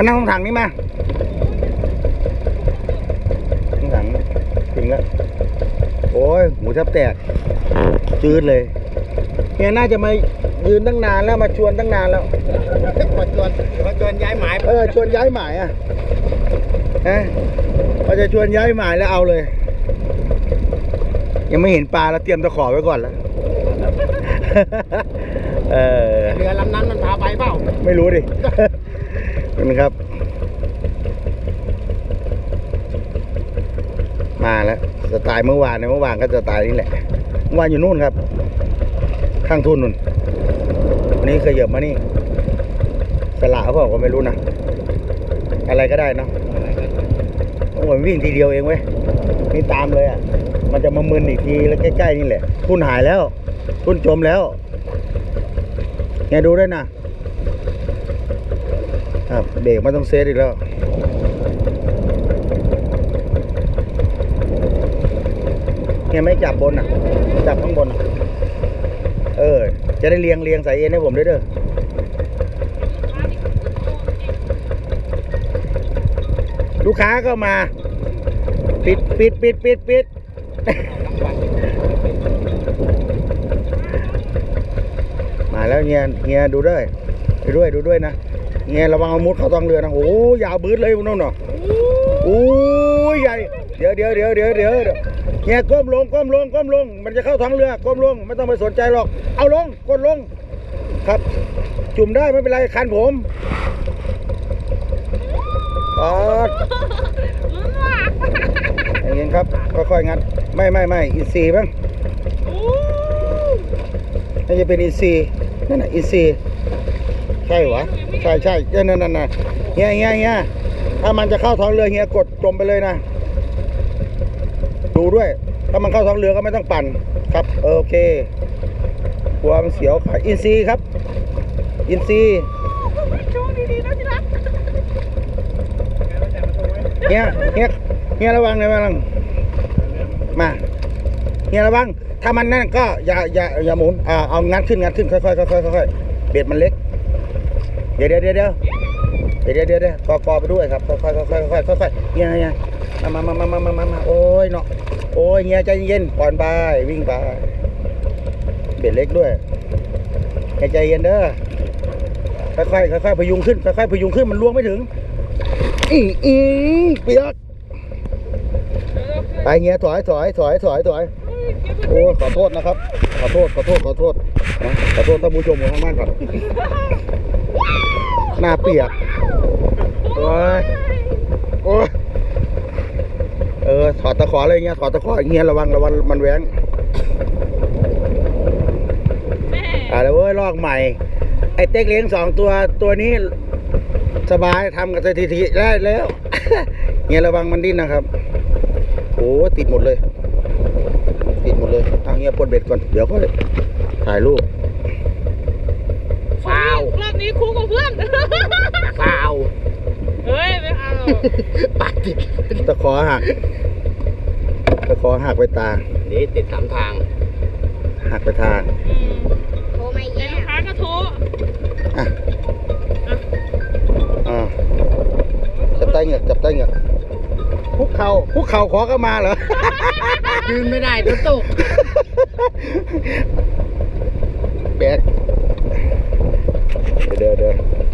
มานั่งตรงถังนี้มาตรงถังถึงแล้ว โอ้ยหมูแทบแตก จืดเลยเฮียน่าจะมายืนตั้งนานแล้วมาชวนตั้งนานแล้ว มาชวนมาชวนย้ายหมายเออชวนย้ายหมายอะฮะพอจะชวนย้ายหมายแล้วเอาเลย ยังไม่เห็นปลาแล้วเตรียมตะขอไว้ก่อนแล้วเออเรือลำนั้นมันพาไปเปล่า ไม่รู้ดิ นะครับ มาแล้วสไตล์เมื่อวานนเมื่อวานก็สไตล์นี้แหละเมื่อวานอยู่นู่นครับ ข้างทุนนู่นวันนี้เคยเหยียบมานี่ สละเขาบอกก็ไม่รู้นะอะไรก็ได้เนาะโอ้ยวิ่งทีเดียวเองเว้ยนี่ตามเลยอะมันจะมามึนอีกทีแล้วใกล้ๆนี่แหละทุนหายแล้ว ทุนจมแล้วเนี่ยดูด้วยนะ ครับเบรกไม่ต้องเซตอีกแล้วเนี่ยไม่จับบนอะ จับข้างบน เออ จะได้เรียงเรียงสายเอ็นให้ผมด้วยเด้อลูกค้าก็มา ปิดปิดปิดปิดปิดมาแล้วเฮียเฮียดูด้วย ดูด้วยดูด้วยนะ เฮียระวังเอามุดเข้าท้องเรือนะโอ้ยยาวบืดเลยพวกนั่นเนาะโอ้ยใหญ่เดี๋ยวเดี๋ยวเดี๋ยวเดี๋ยวเดี๋ยวเดี๋ยวเฮียก้มลงก้มลงก้มลง มันจะเข้าท้องเรือก้มลงไม่ต้องไปสนใจหรอก เอาลงกดลง ครับ จุ่มได้ไม่เป็นไรคันผมปอดอย่างเงี้ยครับค่อยๆงัด ไม่ไม่ไม่อีซีบ้างน่าจะเป็นอินซีย์นั่นน่ะอินซีย์ ใช่หวะใช่ใช่เจ้านั่นนั่นน่ะเฮียเฮียเฮียถ้ามันจะเข้าท้องเรือเฮียกดจมไปเลยนะ ดูด้วย ถ้ามันเข้าท้องเรือก็ไม่ต้องปั่น ครับเออโอเคกลัวมันเสียวขาอินซีครับ อินซีช่วงดีๆนะที่รักเฮียเฮียเฮียระวังระวังมาเฮียระวังถ้ามันนั่นก็อย่าอย่าอย่าหมุนอ่าเอางัดขึ้นงัดขึ้นค่อยๆค่อยๆค่อยๆเบ็ดมันเล็ก เดี๋ยวเดี๋ยวเดี๋ยวเดี๋ยวเดี๋ยวเดี๋ยวเดี๋กอกไปด้วยครับค่อยค่อยค่อยค่อยค่อยค่เงี้ยเงี้มามามามามามามาโอ้ยเนาะโอ้ยเงี้ยใจเย็นก่อนไปวิ่งไปเบ็ดเล็กด้วยใจเย็นเด้อค่อยค่อยค่อยพยุงขึ้นค่อยค่อยพยุงขึ้นมันล่วงไม่ถึงอีอีเปียกไปเงี้ยถอยถอยถอยถอยถอยโอ้ขอโทษนะครับ ขอโทษขอโทษขอโทษขอโทษท่านผู้ชมของทางบ้านก่อน หน้าเปียก โอ้ย โอ้ย เออ ถอดตะขออะไรเงี้ย ถอดตะขออย่างเงี้ย ระวังระวังมันแหวงแม่อ่าแล้วเว้ย ลอกใหม่ ไอ้เต็กเลี้ยงสองตัวตัวนี้ สบายทำกับสถิติได้แล้ว เงี้ยระวังมันดิ้นนะครับ โอ้ติดหมดเลย ติดหมดเลยเอาเงี้ยปลดเบ็ดก่อน เดี๋ยวก็ถ่ายรูปฟาวรอบนี้คู่กับเพื่อนฟาวเฮ้ยไม่เอาปากติดตะขอหักตะขอหักไปตานี่ติดสามทางหักไปทางอืมโทรมาไอ้แย่ลูกค้าก็โทรอะอ่าจับใต้เหงือกจับใต้เหงือกคุกเข่าคุกเข่าขอก็มาเหรอ ยืนไม่ได้ตัวตกแบก Dadah.